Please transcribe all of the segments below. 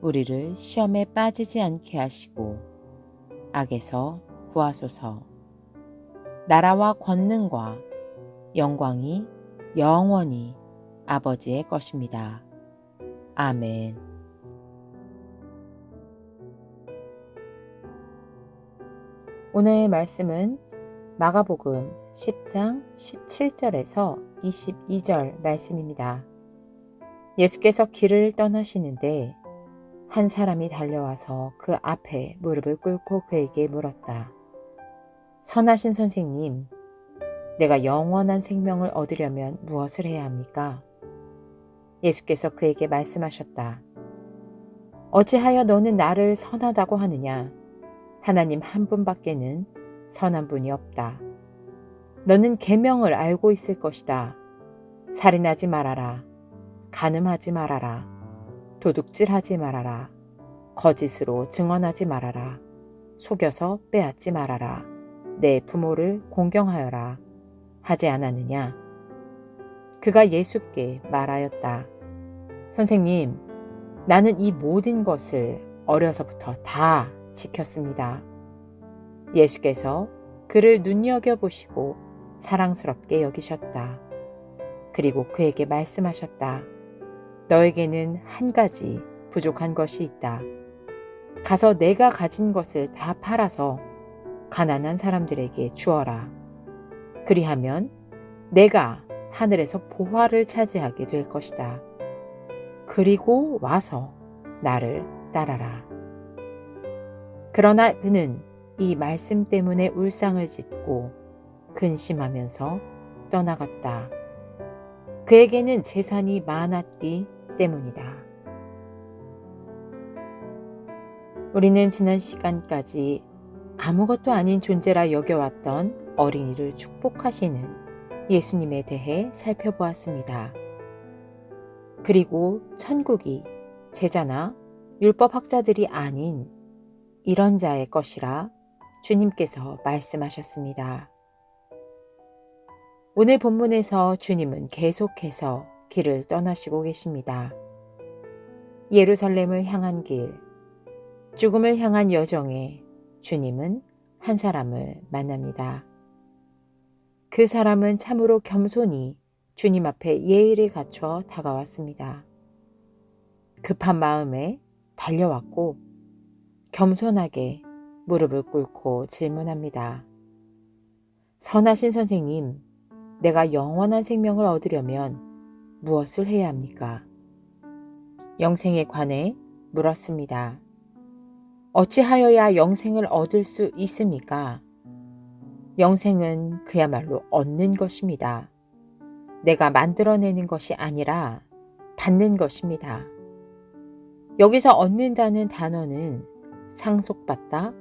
우리를 시험에 빠지지 않게 하시고 악에서 구하소서. 나라와 권능과 영광이 영원히 아버지의 것입니다. 아멘. 오늘 말씀은 마가복음 10장 17절에서 22절 말씀입니다. 예수께서 길을 떠나시는데 한 사람이 달려와서 그 앞에 무릎을 꿇고 그에게 물었다. 선하신 선생님, 내가 영원한 생명을 얻으려면 무엇을 해야 합니까? 예수께서 그에게 말씀하셨다. 어찌하여 너는 나를 선하다고 하느냐? 하나님 한 분밖에는 선한 분이 없다. 너는 계명을 알고 있을 것이다. 살인하지 말아라. 간음하지 말아라. 도둑질하지 말아라. 거짓으로 증언하지 말아라. 속여서 빼앗지 말아라. 내 부모를 공경하여라. 하지 않았느냐? 그가 예수께 말하였다. 선생님, 나는 이 모든 것을 어려서부터 다 지켰습니다. 예수께서 그를 눈여겨보시고 사랑스럽게 여기셨다. 그리고 그에게 말씀하셨다. 너에게는 한 가지 부족한 것이 있다. 가서 내가 가진 것을 다 팔아서 가난한 사람들에게 주어라. 그리하면 내가 하늘에서 보화를 차지하게 될 것이다. 그리고 와서 나를 따라라. 그러나 그는 이 말씀 때문에 울상을 짓고 근심하면서 떠나갔다. 그에게는 재산이 많았기 때문이다. 우리는 지난 시간까지 아무것도 아닌 존재라 여겨왔던 어린이를 축복하시는 예수님에 대해 살펴보았습니다. 그리고 천국이 제자나 율법학자들이 아닌 이런 자의 것이라 주님께서 말씀하셨습니다. 오늘 본문에서 주님은 계속해서 길을 떠나시고 계십니다. 예루살렘을 향한 길, 죽음을 향한 여정에 주님은 한 사람을 만납니다. 그 사람은 참으로 겸손히 주님 앞에 예의를 갖춰 다가왔습니다. 급한 마음에 달려왔고 겸손하게 무릎을 꿇고 질문합니다. 선하신 선생님, 내가 영원한 생명을 얻으려면 무엇을 해야 합니까? 영생에 관해 물었습니다. 어찌하여야 영생을 얻을 수 있습니까? 영생은 그야말로 얻는 것입니다. 내가 만들어내는 것이 아니라 받는 것입니다. 여기서 얻는다는 단어는 상속받다,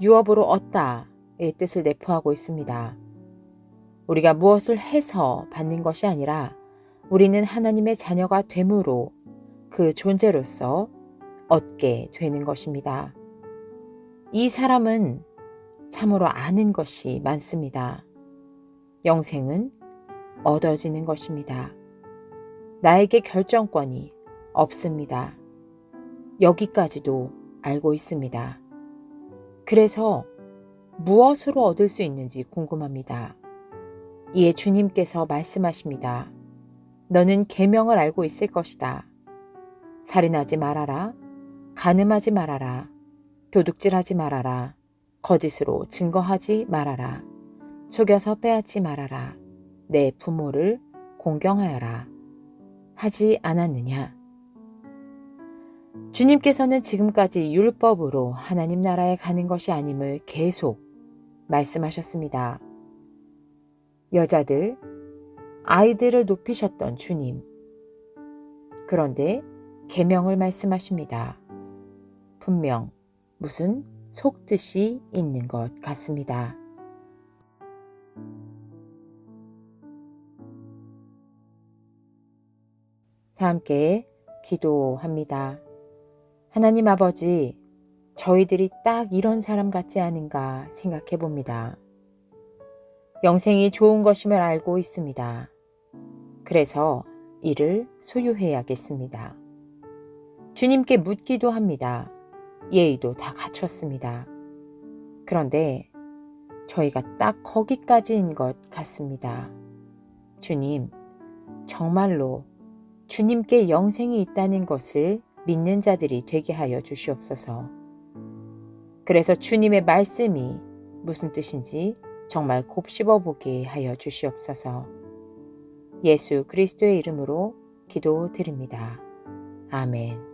유업으로 얻다의 뜻을 내포하고 있습니다. 우리가 무엇을 해서 받는 것이 아니라 우리는 하나님의 자녀가 되므로 그 존재로서 얻게 되는 것입니다. 이 사람은 참으로 아는 것이 많습니다. 영생은 얻어지는 것입니다. 나에게 결정권이 없습니다. 여기까지도 알고 있습니다. 그래서 무엇으로 얻을 수 있는지 궁금합니다. 이에 주님께서 말씀하십니다. 너는 계명을 알고 있을 것이다. 살인하지 말아라. 간음하지 말아라. 도둑질하지 말아라. 거짓으로 증거하지 말아라. 속여서 빼앗지 말아라. 내 부모를 공경하여라. 하지 않았느냐? 주님께서는 지금까지 율법으로 하나님 나라에 가는 것이 아님을 계속 말씀하셨습니다. 여자들, 아이들을 높이셨던 주님. 그런데 계명을 말씀하십니다. 분명 무슨 속뜻이 있는 것 같습니다. 다 함께 기도합니다. 하나님 아버지, 저희들이 딱 이런 사람 같지 않은가 생각해 봅니다. 영생이 좋은 것임을 알고 있습니다. 그래서 이를 소유해야겠습니다. 주님께 묻기도 합니다. 예의도 다 갖췄습니다. 그런데 저희가 딱 거기까지인 것 같습니다. 주님, 정말로 주님께 영생이 있다는 것을 믿는 자들이 되게 하여 주시옵소서. 그래서 주님의 말씀이 무슨 뜻인지 정말 곱씹어 보게 하여 주시옵소서. 예수 그리스도의 이름으로 기도드립니다. 아멘.